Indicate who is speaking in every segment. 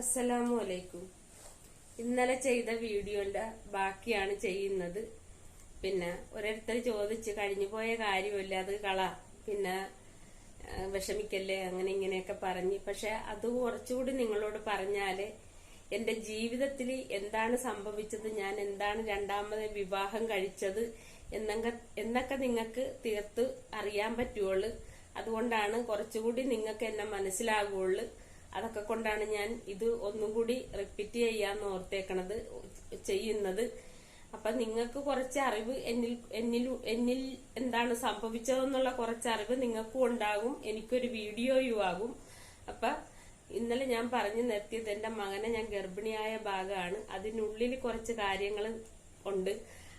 Speaker 1: അസ്സലാമു അലൈക്കും ഇന്നലെ ചെയ്ത വീഡിയോന്റെ ബാക്കിയാണ് ചെയ്യുന്നത്. പിന്നെ ഓരോരുത്തർ ചോദിച്ച് കഴിഞ്ഞു പോയ കാര്യമില്ല അത് കള. പിന്നെ വിഷമിക്കല്ലേ? അങ്ങനെ ഇങ്ങനെയൊക്കെ പറഞ്ഞ്. പക്ഷെ അത് കുറച്ചുകൂടി നിങ്ങളോട് പറഞ്ഞാൽ എന്റെ ജീവിതത്തിൽ എന്താണ് സംഭവിച്ചത്? ഞാൻ എന്താണ് രണ്ടാമത് വിവാഹം കഴിച്ചത്? എന്നൊക്കെ എന്നൊക്കെ നിങ്ങൾക്ക് തീർത്ത് അറിയാൻ പറ്റുള്ളൂ അതുകൊണ്ടാണ് കുറച്ചുകൂടി നിങ്ങൾക്ക് എന്നെ മനസ്സിലാകുള്ളൂ അതൊക്കെ കൊണ്ടാണ് ഞാൻ ഇത് ഒന്നും കൂടി റിപ്പീറ്റ് ചെയ്യാന്ന് ഓർത്തേക്കണത് ചെയ്യുന്നത്. അപ്പൊ നിങ്ങൾക്ക് കുറച്ച് അറിവ് എന്നിൽ എന്നിൽ എന്നിൽ എന്താണ് സംഭവിച്ചതെന്നുള്ള കുറച്ച് അറിവ് നിങ്ങൾക്കും ഉണ്ടാകും എനിക്കൊരു വീഡിയോയും ആകും. അപ്പൊ ഇന്നലെ ഞാൻ പറഞ്ഞു നിർത്തിയത് എന്റെ മകനെ ഞാൻ ഗർഭിണിയായ ഭാഗമാണ്. അതിനുള്ളിൽ കുറച്ച് കാര്യങ്ങൾ ഉണ്ട്.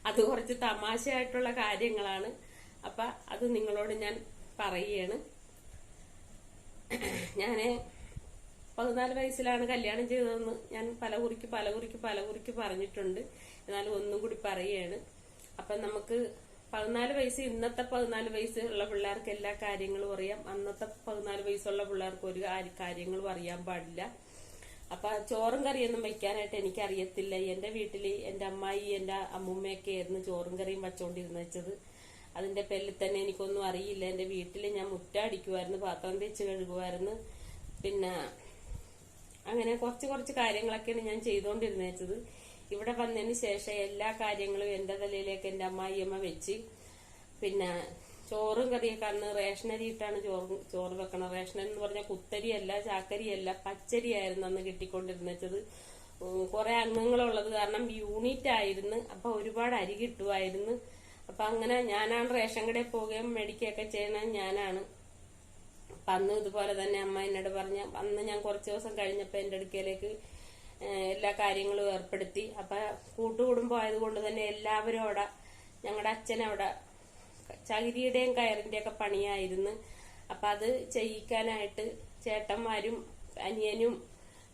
Speaker 1: അത് കുറച്ച് തമാശയായിട്ടുള്ള കാര്യങ്ങളാണ്. അപ്പൊ അത് നിങ്ങളോട് ഞാൻ പറയുകയാണ് ഞാൻ പതിനാല് വയസ്സിലാണ് കല്യാണം ചെയ്തതെന്ന് ഞാൻ പല കുറിക്ക് പല കുറിക്ക് പറഞ്ഞിട്ടുണ്ട്. എന്നാലും ഒന്നും കൂടി പറയുകയാണ് അപ്പം നമുക്ക് പതിനാല് വയസ്സ് ഇന്നത്തെ പതിനാല് വയസ്സുള്ള പിള്ളേർക്ക് എല്ലാ കാര്യങ്ങളും അറിയാം. അന്നത്തെ പതിനാല് വയസ്സുള്ള പിള്ളേർക്ക് ഒരു കാര്യ- കാര്യങ്ങളും അറിയാൻ പാടില്ല. അപ്പൊ ചോറും കറിയൊന്നും വെക്കാനായിട്ട് എനിക്ക് അറിയത്തില്ല എന്റെ വീട്ടിൽ എന്റെ അമ്മായി എന്റെ അമ്മൂമ്മയൊക്കെ ആയിരുന്നു ചോറും കറിയും വച്ചോണ്ടിരുന്ന വെച്ചത്. അതിന്റെ പേരിൽ തന്നെ എനിക്കൊന്നും അറിയില്ല. എന്റെ വീട്ടിൽ ഞാൻ മുറ്റ അടിക്കുമായിരുന്നു പാത്രം തേച്ച് കഴുകുമായിരുന്നു പിന്നെ അങ്ങനെ കുറച്ച് കുറച്ച് കാര്യങ്ങളൊക്കെയാണ് ഞാൻ ചെയ്തുകൊണ്ടിരുന്നേച്ചത്. ഇവിടെ വന്നതിന് ശേഷം എല്ലാ കാര്യങ്ങളും എന്റെ തലയിലേക്ക് എന്റെ അമ്മായിയമ്മ വെച്ച്. പിന്നെ ചോറും കറിയൊക്കെ അന്ന് റേഷനരി ഇട്ടാണ് ചോറ് ചോറ് വെക്കണം റേഷനരി എന്ന് പറഞ്ഞാൽ കുത്തരിയല്ല ചാക്കരിയല്ല പച്ചരിയായിരുന്നു അന്ന് കിട്ടിക്കൊണ്ടിരുന്നത് കുറെ അംഗങ്ങളുള്ളത് കാരണം യൂണിറ്റ് ആയിരുന്നു. അപ്പൊ ഒരുപാട് അരി കിട്ടുമായിരുന്നു. അപ്പൊ അങ്ങനെ ഞാനാണ് റേഷൻ കടയിൽ പോവുകയും മേടിക്കുകയൊക്കെ ചെയ്യണത് ഞാനാണ് അന്ന് ഇതുപോലെ തന്നെ അമ്മ എന്നോട് പറഞ്ഞ അന്ന് ഞാൻ കുറച്ച് ദിവസം കഴിഞ്ഞപ്പോൾ എന്റെ അടുക്കയിലേക്ക് എല്ലാ കാര്യങ്ങളും ഏർപ്പെടുത്തി. അപ്പം കൂട്ടുകുടുംബം ആയതുകൊണ്ട് തന്നെ എല്ലാവരും അവിടെ ഞങ്ങളുടെ അച്ഛൻ അവിടെ ചകിരിയുടെയും കയറിന്റെയൊക്കെ പണിയായിരുന്നു. അപ്പം അത് ചെയ്യിക്കാനായിട്ട് ചേട്ടന്മാരും അനിയനും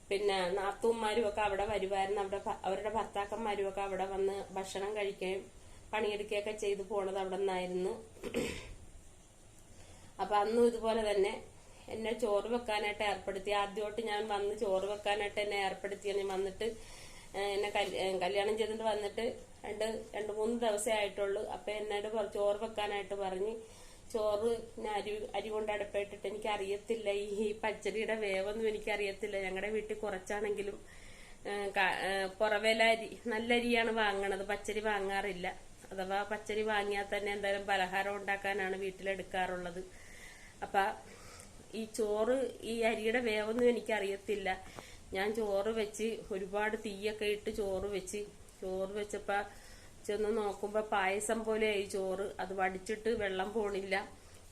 Speaker 1: പിന്നെ നാത്തൂന്മാരും ഒക്കെ അവിടെ വരുമായിരുന്നു അവിടെ അവരുടെ ഭർത്താക്കന്മാരും ഒക്കെ അവിടെ വന്ന് ഭക്ഷണം കഴിക്കുകയും പണിയെടുക്കുകയൊക്കെ ചെയ്തു പോണത് അവിടെ നിന്നായിരുന്നു. അപ്പൊ അന്നും ഇതുപോലെ തന്നെ എന്നെ ചോറ് വെക്കാനായിട്ട് ഏർപ്പെടുത്തി. ആദ്യമായിട്ട് ഞാൻ വന്ന് ചോറ് വെക്കാനായിട്ട് എന്നെ ഏർപ്പെടുത്തി. ഞാൻ വന്നിട്ട് എന്നെ കല്യാണം ചെയ്തിട്ട് വന്നിട്ട് രണ്ട് രണ്ട് മൂന്ന് ദിവസമേ ആയിട്ടുള്ളൂ. അപ്പൊ എന്നോട് ചോറ് വെക്കാനായിട്ട് പറഞ്ഞ് ചോറ് അരി അരി കൊണ്ട് അടുപ്പായിട്ടിട്ട് എനിക്ക് അറിയത്തില്ല ഈ പച്ചരിയുടെ വേവൊന്നും എനിക്ക് അറിയത്തില്ല ഞങ്ങളുടെ വീട്ടിൽ കുറച്ചാണെങ്കിലും പുറവേല അരി നല്ല അരിയാണ് വാങ്ങണത്. പച്ചരി വാങ്ങാറില്ല. അഥവാ പച്ചരി വാങ്ങിയാൽ തന്നെ എന്തായാലും പലഹാരം ഉണ്ടാക്കാനാണ് വീട്ടിലെടുക്കാറുള്ളത്. അപ്പൊ ഈ ചോറ് ഈ അരിയുടെ വേവൊന്നും എനിക്കറിയത്തില്ല. ഞാൻ ചോറ് വെച്ച് ഒരുപാട് തീയൊക്കെ ഇട്ട് ചോറ് വെച്ച് ചോറ് വെച്ചപ്പോൾ ചെന്ന് നോക്കുമ്പോ പായസം പോലെയായി ചോറ്. അത് വടിച്ചിട്ട് വെള്ളം പോണില്ല.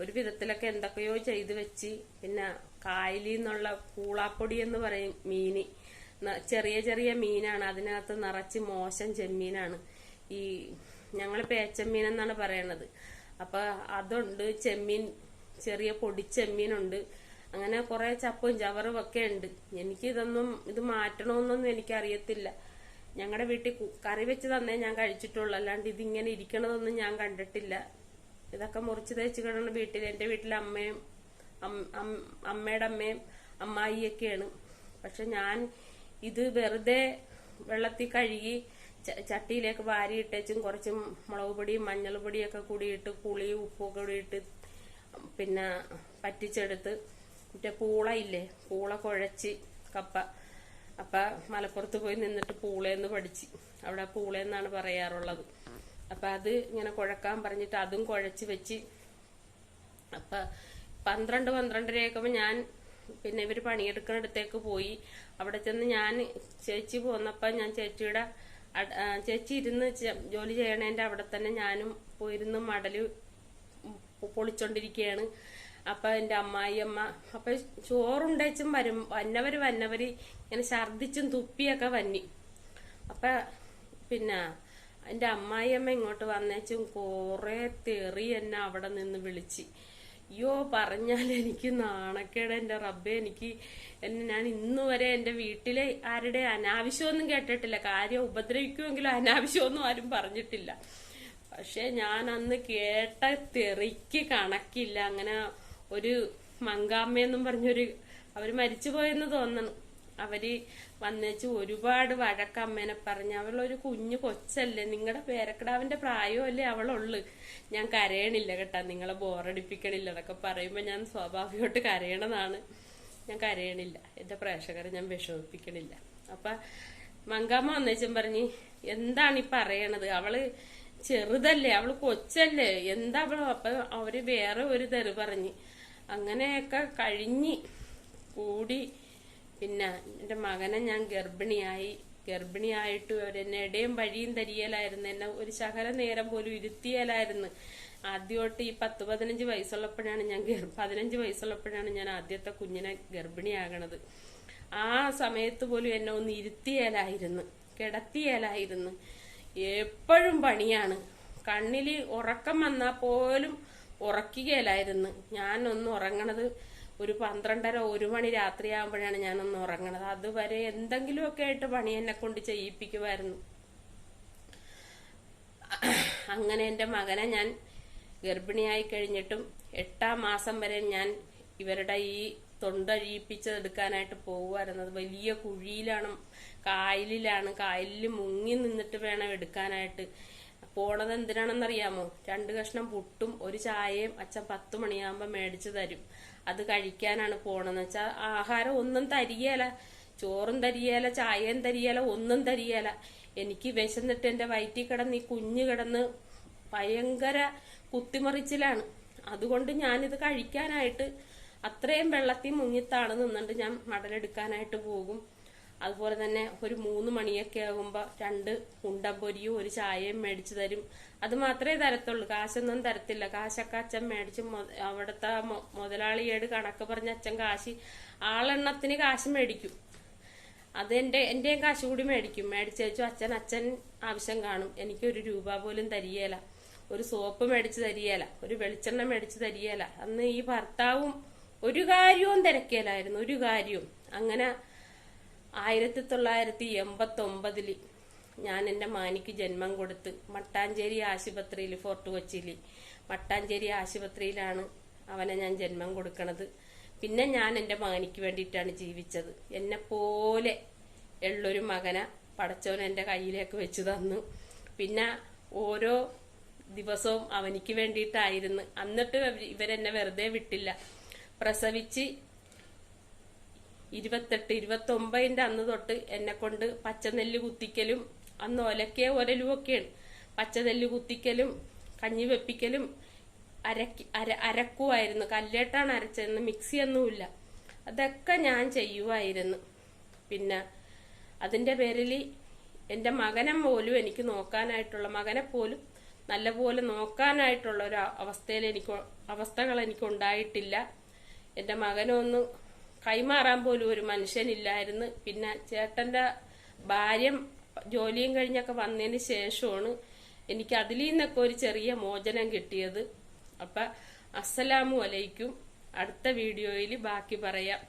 Speaker 1: ഒരു വിധത്തിലൊക്കെ എന്തൊക്കെയോ ചെയ്ത് വെച്ച്. പിന്നെ കായലിൽ നിന്നുള്ള കൂളാപ്പൊടി എന്ന് പറയും മീന്. ചെറിയ ചെറിയ മീനാണ്. അതിനകത്ത് നിറച്ച് മോശം ചെമ്മീനാണ്. ഈ ഞങ്ങൾ പേച്ചമ്മീൻ എന്നാണ് പറയണത്. അപ്പൊ അതുണ്ട് ചെമ്മീൻ ചെറിയ പൊടിച്ചെമ്മീനുണ്ട്. അങ്ങനെ കുറെ ചപ്പും ചവറും ഒക്കെ ഉണ്ട്. എനിക്ക് ഇതൊന്നും ഇത് മാറ്റണമെന്നൊന്നും എനിക്കറിയത്തില്ല. ഞങ്ങളുടെ വീട്ടിൽ കറി വെച്ച് തന്നേ ഞാൻ കഴിച്ചിട്ടുള്ളൂ. അല്ലാണ്ട് ഇതിങ്ങനെ ഇരിക്കണതൊന്നും ഞാൻ കണ്ടിട്ടില്ല. ഇതൊക്കെ മുറിച്ച് തേച്ച് കിടന്ന വീട്ടിൽ എന്റെ വീട്ടിലെ അമ്മയും അമ്മയുടെ അമ്മയും അമ്മായിയൊക്കെയാണ്. പക്ഷെ ഞാൻ ഇത് വെറുതെ വെള്ളത്തിൽ കഴുകി ചട്ടിയിലേക്ക് വാരിയിട്ടേച്ചും കുറച്ച് മുളക് പൊടിയും മഞ്ഞൾ പൊടിയൊക്കെ കൂടിയിട്ട് പുളിയും ഉപ്പും കൂടിയിട്ട് പിന്നെ പറ്റിച്ചെടുത്ത് മറ്റേ പൂള ഇല്ലേ? പൂള കുഴച്ച് കപ്പ. അപ്പ മലപ്പുറത്ത് പോയി നിന്നിട്ട് പൂളയെന്ന് പഠിച്ച്. അവിടെ പൂളയെന്നാണ് പറയാറുള്ളത്. അപ്പൊ അത് ഇങ്ങനെ കുഴക്കാൻ പറഞ്ഞിട്ട് അതും കുഴച്ച് വെച്ച് അപ്പൊ പന്ത്രണ്ട് പന്ത്രണ്ടരയാക്കുമ്പോ ഞാൻ പിന്നെ ഇവർ പണിയെടുക്കുന്നിടത്തേക്ക് പോയി. അവിടെ ചെന്ന് ഞാൻ ചേച്ചി പോന്നപ്പോ ഞാൻ ചേച്ചിയുടെ ചേച്ചി ഇരുന്ന് ജോലി ചെയ്യണേന്റെ അവിടെ തന്നെ ഞാനും പോയിരുന്നു മടൽ പൊളിച്ചോണ്ടിരിക്കുകയാണ് അപ്പൊ എന്റെ അമ്മായിയമ്മ അപ്പൊ ചോറുണ്ടേച്ചും വരും. വന്നവര് വന്നവര് ഇങ്ങനെ ഛർദിച്ചും തുപ്പിയൊക്കെ വന്നി. അപ്പൊ പിന്നെ എന്റെ അമ്മായിയമ്മ ഇങ്ങോട്ട് വന്നേച്ചും കൊറേ തെറി എന്നെ അവിടെ നിന്ന് വിളിച്ച്. അയ്യോ പറഞ്ഞാൽ എനിക്ക് നാണക്കേട്. എന്റെ റബ്ബെ എനിക്ക് ഞാൻ ഇന്നു വരെ എന്റെ വീട്ടിലെ ആരുടെ അനാവശ്യമൊന്നും കേട്ടിട്ടില്ല. കാര്യം ഉപദ്രവിക്കുമെങ്കിലും അനാവശ്യമൊന്നും ആരും പറഞ്ഞിട്ടില്ല. പക്ഷെ ഞാൻ അന്ന് കേട്ട തെറിക്ക് കണക്കില്ല. അങ്ങനെ ഒരു മങ്കാമ്മയെന്നും പറഞ്ഞൊരു അവർ മരിച്ചു പോയെന്ന് തോന്നണം. അവർ വന്നേച്ച് ഒരുപാട് വഴക്ക് അമ്മേനെ പറഞ്ഞ് അവളൊരു കുഞ്ഞു കൊച്ചല്ലേ നിങ്ങളുടെ പേരക്കിടാവിന്റെ പ്രായമല്ലേ അവളുള്ളു. ഞാൻ കരയണില്ല കേട്ടാ നിങ്ങളെ ബോറടിപ്പിക്കണില്ല എന്നൊക്കെ പറയുമ്പോ ഞാൻ സ്വാഭാവികമായിട്ട് കരയണതാണ്. ഞാൻ കരയണില്ല. എന്റെ പ്രേക്ഷകരെ ഞാൻ വിഷമിപ്പിക്കണില്ല. അപ്പൊ മങ്കാമ്മ വന്നേച്ചും പറഞ്ഞ് എന്താണ് ഈ പറയണത്? അവൾ ചെറുതല്ലേ അവൾ കൊച്ചല്ലേ. എന്താ അവൾ? അപ്പൊ അവർ വേറെ ഒരു തെറി പറഞ്ഞ്. അങ്ങനെയൊക്കെ കഴിഞ്ഞ് കൂടി പിന്നെ എന്റെ മകനെ ഞാൻ ഗർഭിണിയായി. ഗർഭിണിയായിട്ട് എന്നെ ഇടയും വഴിയും തരിയലായിരുന്നു. എന്നെ ഒരു ശകല നേരം പോലും ഇരുത്തിയലായിരുന്നു. ആദ്യമായിട്ട് ഈ പത്ത് പതിനഞ്ച് വയസ്സുള്ളപ്പോഴാണ് ഞാൻ പതിനഞ്ച് വയസ്സുള്ളപ്പോഴാണ് ഞാൻ ആദ്യത്തെ കുഞ്ഞിനെ ഗർഭിണിയാകണത്. ആ സമയത്ത് പോലും എന്നെ ഒന്ന് ഇരുത്തിയലായിരുന്നു. കിടത്തിയലായിരുന്നു. എപ്പോഴും പണിയാണ്. കണ്ണിൽ ഉറക്കം വന്നാൽ പോലും ഉറക്കുകയില്ലായിരുന്നു. ഞാനൊന്ന് ഉറങ്ങണത് ഒരു പന്ത്രണ്ടര ഒരു മണി രാത്രിയാകുമ്പോഴാണ് ഞാനൊന്ന് ഉറങ്ങണത്. അതുവരെ എന്തെങ്കിലുമൊക്കെ ആയിട്ട് പണി എന്നെ കൊണ്ട് ചെയ്യിപ്പിക്കുമായിരുന്നു. അങ്ങനെ എന്റെ മകനെ ഞാൻ ഗർഭിണിയായി കഴിഞ്ഞിട്ടും എട്ടാം മാസം വരെ ഞാൻ ഇവരുടെ ഈ തൊണ്ടഴിയിപ്പിച്ചെടുക്കാനായിട്ട് പോകുമായിരുന്നത് വലിയ കുഴിയിലാണ് കായലിലാണ്. കായലിൽ മുങ്ങി നിന്നിട്ട് വേണം എടുക്കാനായിട്ട്. പോണത് എന്തിനാണെന്നറിയാമോ? രണ്ട് കഷ്ണം പുട്ടും ഒരു ചായയും അച്ഛൻ പത്ത് മണിയാകുമ്പോൾ മേടിച്ചു തരും. അത് കഴിക്കാനാണ് പോണെന്ന് വെച്ചാൽ ആഹാരം ഒന്നും തരികയല്ല ചോറും തരികേല ചായയും തരികേല ഒന്നും തരികേല എനിക്ക് വിശന്നിട്ട് എന്റെ വയറ്റിൽ കിടന്ന് ഈ കുഞ്ഞ് കിടന്ന് ഭയങ്കര കുത്തിമറിച്ചിലാണ്. അതുകൊണ്ട് ഞാനിത് കഴിക്കാനായിട്ട് അത്രയും വെള്ളത്തിൽ മുങ്ങിത്താണ് നിന്നിട്ട് ഞാൻ മടലെടുക്കാനായിട്ട് പോകും. അതുപോലെ തന്നെ ഒരു മൂന്ന് മണിയൊക്കെ ആകുമ്പോൾ രണ്ട് ഉണ്ടപ്പൊരിയും ഒരു ചായയും മേടിച്ചു തരും. അത് മാത്രമേ തരത്തുള്ളൂ. കാശൊന്നും തരത്തില്ല. കാശൊക്കെ അച്ഛൻ മേടിച്ച് അവിടുത്തെ മുതലാളിയോട് കണക്ക് പറഞ്ഞ അച്ഛൻ കാശി ആളെണ്ണത്തിന് കാശ് മേടിക്കും. അത് എന്റെ എന്റെയും കാശ് കൂടി മേടിക്കും. മേടിച്ചു അച്ഛൻ അച്ഛൻ ആവശ്യം കാണും. എനിക്ക് ഒരു രൂപ പോലും തരികേല. ഒരു സോപ്പ് മേടിച്ച് തരികേല. ഒരു വെളിച്ചെണ്ണ മേടിച്ച് തരികേല. അന്ന് ഈ ഭർത്താവും ഒരു കാര്യവും തിരക്കേലായിരുന്നു ഒരു കാര്യവും. അങ്ങനെ ആയിരത്തി തൊള്ളായിരത്തി എൺപത്തി ഒമ്പതിൽ ഞാൻ എന്റെ മാനിക്ക് ജന്മം കൊടുത്ത് മട്ടാഞ്ചേരി ആശുപത്രിയിൽ ഫോർട്ട് കൊച്ചിയിൽ മട്ടാഞ്ചേരി ആശുപത്രിയിലാണ് അവനെ ഞാൻ ജന്മം കൊടുക്കണത്. പിന്നെ ഞാൻ എന്റെ മകനിക്ക് വേണ്ടിയിട്ടാണ് ജീവിച്ചത്. എന്നെ പോലെ ഉള്ളൊരു മകനെ പടച്ചവൻ എന്റെ കയ്യിലേക്ക് വെച്ചു തന്നു. പിന്നെ ഓരോ ദിവസവും അവനിക്ക് വേണ്ടിയിട്ടായിരുന്നു. എന്നിട്ട് ഇവർ ഇവരെന്നെ വെറുതെ വിട്ടില്ല. പ്രസവിച്ച് ഇരുപത്തെട്ട് ഇരുപത്തി ഒമ്പതിന്റെ അന്ന് തൊട്ട് എന്നെ കൊണ്ട് പച്ചനെല്ല് കുത്തിക്കലും അന്ന് ഒലക്കെ ഒക്കെയാണ് പച്ചനെല്ല് കുത്തിക്കലും കഞ്ഞി വെപ്പിക്കലും അരക്കി അര അരക്കുമായിരുന്നു കല്ലേട്ടാണ് അരച്ചതെന്ന് മിക്സിയൊന്നുമില്ല. അതൊക്കെ ഞാൻ ചെയ്യുമായിരുന്നു പിന്നെ അതിന്റെ പേരിൽ എന്റെ മകനെ പോലും എനിക്ക് നോക്കാനായിട്ടുള്ള മകനെ പോലും നല്ലപോലെ നോക്കാനായിട്ടുള്ള ഒരു അവസ്ഥയിൽ എനിക്ക് അവസ്ഥകൾ എനിക്ക് ഉണ്ടായിട്ടില്ല എന്റെ മകനൊന്ന് കൈമാറാൻ പോലും ഒരു മനുഷ്യനില്ലായിരുന്നു. പിന്നെ ചേട്ടന്റെ ഭാര്യ ജോലിയും കഴിഞ്ഞൊക്കെ വന്നതിന് ശേഷമാണ് എനിക്ക് അതിൽ നിന്നൊക്കെ ഒരു ചെറിയ മോചനം കിട്ടിയത്. അപ്പൊ അസ്സലാമു അലൈക്കും. അടുത്ത വീഡിയോയിൽ ബാക്കി പറയാം.